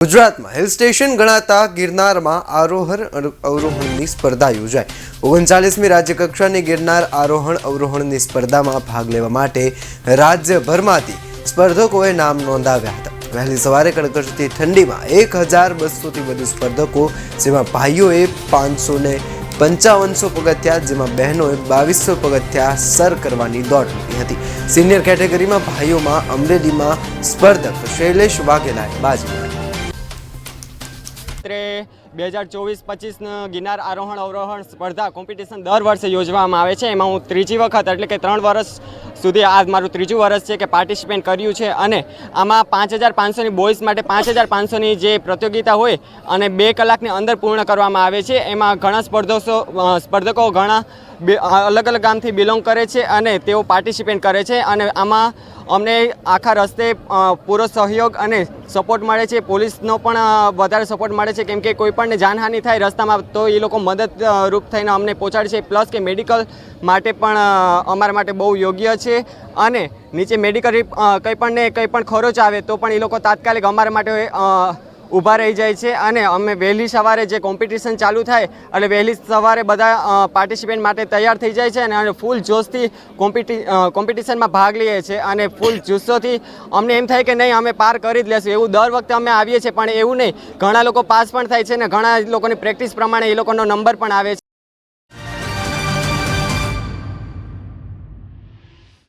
ગુજરાતમાં hill station ગણાતા ગિરનારમાં આરોહણ અવરોહણની સ્પર્ધા યોજાઈ. ઓગણચાલીસમી રાજ્યકક્ષાની ગિરનાર આરોહણ અવરોહણની સ્પર્ધામાં ભાગ લેવા માટે રાજ્યભરમાંથી સ્પર્ધકોએ નામ નોંધાવ્યા હતા. વહેલી સવારે કડકડતી ઠંડીમાં એક હજાર બસોથી વધુ સ્પર્ધકો, જેમાં ભાઈઓએ પાંચસો ને પંચાવનસો પગથિયા, જેમાં બહેનોએ બાવીસો પગથિયા સર કરવાની દોડ મૂકી હતી. સિનિયર કેટેગરીમાં ભાઈઓમાં અમરેલીમાં સ્પર્ધક શૈલેષ વાઘેલાએ બાજી અત્રે બે હજાર ચોવીસ પચીસનું ગિરનાર આરોહણ અવરોહણ સ્પર્ધા કોમ્પિટિશન દર વર્ષે યોજવામાં આવે છે. એમાં હું ત્રીજી વખત એટલે કે ત્રણ વર્ષ સુધી આ મારું ત્રીજું વર્ષ છે કે પાર્ટિસિપેટ કર્યું છે અને આમાં પાંચ હજાર પાંચસોની બોયઝ માટે પાંચ હજાર પાંચસોની જે પ્રતિયોગિતા હોય અને બે કલાકની અંદર પૂર્ણ કરવામાં આવે છે. એમાં ઘણા સ્પર્ધકો સ્પર્ધકો ઘણા અલગ અલગ ગામથી બિલોંગ કરે છે અને તેઓ પાર્ટિસિપેટ કરે છે અને આમાં અમને આખા રસ્તે પૂરો સહયોગ અને સપોર્ટ મળે છે. પોલીસનો પણ વધારે સપોર્ટ મળે છે, કેમ કે જાનહાનિ થાય રસ્તામાં, તો એ લોકો મદદરૂપ થઈને અમને પહોંચાડે છે. પ્લસ કે મેડિકલ માટે પણ અમારા માટે બહુ યોગ્ય છે. અને નીચે મેડિકલ કંઈ પણ ને કંઈ પણ ખરોચ આવે, તો પણ એ લોકો તાત્કાલિક અમારા માટે ઊભા રહી જાય છે અને અમે વહેલી સવારે જે કોમ્પિટિશન ચાલુ થાય, એટલે વહેલી સવારે બધા પાર્ટિસિપેન્ટ માટે તૈયાર થઈ જાય છે અને ફૂલ જોશથી કોમ્પિટિ કોમ્પિટિશનમાં ભાગ લઈએ છીએ અને ફૂલ જુસ્સોથી અમને એમ થાય કે નહીં, અમે પાર કરી જ લેશું. એવું દર વખતે અમે આવીએ છીએ, પણ એવું નહીં. ઘણા લોકો પાસ પણ થાય છે અને ઘણા લોકોની પ્રેક્ટિસ પ્રમાણે એ લોકોનો નંબર પણ આવે છે.